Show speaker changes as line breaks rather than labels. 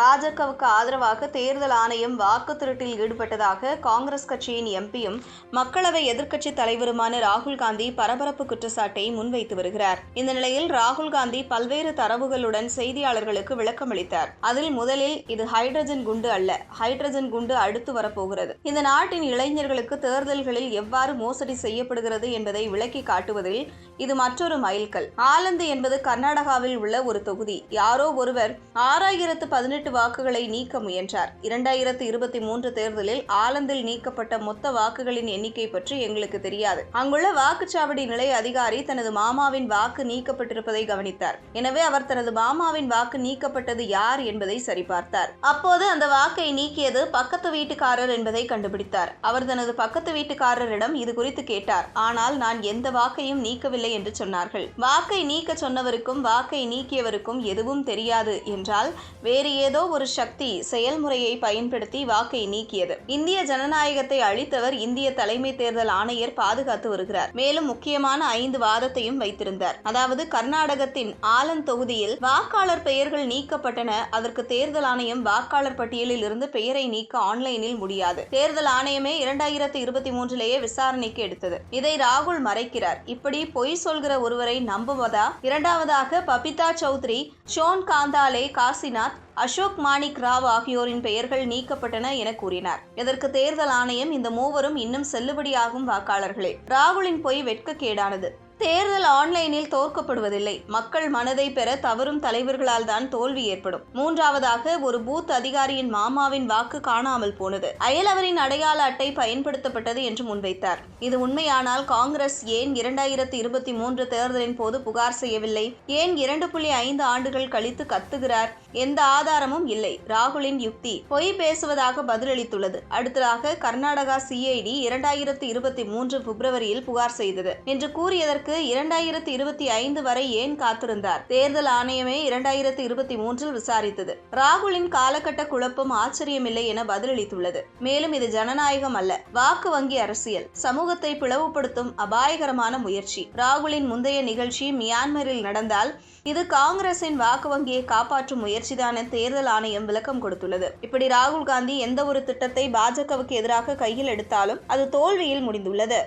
பாஜகவுக்கு ஆதரவாக தேர்தல் ஆணையம் வாக்கு திருட்டில் ஈடுபட்டதாக காங்கிரஸ் கட்சியின் எம்பியும் மக்களவை எதிர்க்கட்சித் தலைவருமான ராகுல் காந்தி பரபரப்பு குற்றச்சாட்டை முன்வைத்து வருகிறார். இந்த நிலையில் ராகுல் காந்தி பல்வேறு தரவுகளுடன் செய்தியாளர்களுக்கு விளக்கமளித்தார் அதில் முதலில் இது ஹைட்ரஜன் குண்டு அல்ல ஹைட்ரஜன் குண்டு அடுத்து வரப்போகிறது. இந்த நாட்டின் இளைஞர்களுக்கு தேர்தல்களில் எவ்வாறு மோசடி செய்யப்படுகிறது என்பதை விளக்கி காட்டுவதில் இது மற்றொரு மைல்கல். ஆலந்து என்பது கர்நாடகாவில் உள்ள ஒரு தொகுதி. யாரோ ஒருவர் ஆறாயிரத்து பதினெட்டு வாக்குகளை நீக்க முயன்றார். இரண்டாயிரத்து இருபத்தி மூன்று தேர்தலில் ஆலந்தில் நீக்கப்பட்ட மொத்த வாக்குகளின் எண்ணிக்கை பற்றி எங்களுக்கு தெரியாது. அங்குள்ள வாக்குச்சாவடி நிலைய அதிகாரி தனது மாமாவின் வாக்கு நீக்கப்பட்டிருப்பதை கவனித்தார். எனவே அவர் தனது மாமாவின் வாக்கு நீக்கப்பட்டது யார் என்பதை சரிபார்த்தார். அப்போது அந்த வாக்கை நீக்கியது பக்கத்து வீட்டுக்காரர் என்பதை கண்டுபிடித்தார். அவர் தனது பக்கத்து வீட்டுக்காரரிடம் இது குறித்து கேட்டார். ஆனால் நான் எந்த வாக்கையும் நீக்கவில்லை என்று சொன்னார்கள். வாக்கை நீக்க சொன்னவருக்கும் வாக்கை நீக்கியவருக்கும் எதுவும் தெரியாது என்றால் வேறு ஏதோ ஒரு சக்தி செயல்முறையை பயன்படுத்தி வாக்கை நீக்கியது. இந்திய ஜனநாயகத்தை அழித்தவர் இந்திய தலைமை தேர்தல் ஆணையர் பாதுகாத்து வருகிறார். மேலும் முக்கியமான ஐந்து வாதத்தையும் வைத்திருந்தார். அதாவது கர்நாடகத்தின் ஆலன் தொகுதியில் வாக்காளர் பெயர்கள் நீக்கப்பட்டன. அதற்கு தேர்தல் ஆணையம் வாக்காளர் பட்டியலில் இருந்து பெயரை நீக்க ஆன்லைனில் முடியாது. தேர்தல் ஆணையமே இரண்டாயிரத்தி இருபத்தி மூன்றிலேயே விசாரணைக்கு எடுத்தது. இதை ராகுல் மறைக்கிறார். இப்படி பொய் சொல்கிற ஒருவரை நம்புவதா? இரண்டாவதாக பபிதா சௌத்ரி ஷோன் காந்தாலே காசிநாத் அசோக் மாணிக் ராவ் ஆகியோரின் பெயர்கள் நீக்கப்பட்டன என கூறினார். இதற்கு தேர்தல் ஆணையம் இந்த மூவரும் இன்னும் செல்லுபடியாகும் வாக்காளர்களே. ராகுலின் பொய் வெட்கக்கேடானது. தேர்தல் ஆன்லைனில் தோற்கப்படுவதில்லை. மக்கள் மனதை பெற தவறும் தலைவர்களால் தான் தோல்வி ஏற்படும். மூன்றாவதாக ஒரு பூத் அதிகாரியின் மாமாவின் வாக்கு காணாமல் போனது. அயலவரின் அடையாள அட்டை பயன்படுத்தப்பட்டது என்று முன்வைத்தார். இது உண்மையானால் காங்கிரஸ் ஏன் இரண்டாயிரத்தி இருபத்தி மூன்று தேர்தலின் போது புகார் செய்யவில்லை? ஏன் இரண்டு புள்ளி ஐந்து ஆண்டுகள் கழித்து கத்துகிறார்? எந்த ஆதாரமும் இல்லை. ராகுலின் யுக்தி பொய் பேசுவதாக பதிலளித்துள்ளது. அடுத்ததாக கர்நாடகா சிஐடி இரண்டாயிரத்தி இருபத்தி மூன்று பிப்ரவரியில் புகார் செய்தது. என்று கூறியதற்கு இரண்டாயிரத்தி இருபத்தி ஐந்து வரை ஏன் காத்திருந்தார்? தேர்தல் ஆணையமே இரண்டாயிரத்தி இருபத்தி மூன்றில் விசாரித்தது. ராகுலின் காலகட்ட குழப்பம் ஆச்சரியமில்லை என பதிலளித்துள்ளது. மேலும் இது ஜனநாயகம் அல்ல வாக்கு வங்கி அரசியல். சமூகத்தை பிளவுபடுத்தும் அபாயகரமான முயற்சி. ராகுலின் முந்தைய நிகழ்ச்சி மியான்மரில் நடந்தால் இது காங்கிரசின் வாக்கு வங்கியை காப்பாற்றும் முயற்சிதான தேர்தல் ஆணையம் விளக்கம் கொடுத்துள்ளது. இப்படி ராகுல் காந்தி எந்த ஒரு திட்டத்தை பாஜகவுக்கு எதிராக கையில் எடுத்தாலும் அது தோல்வியில் முடிந்துள்ளது.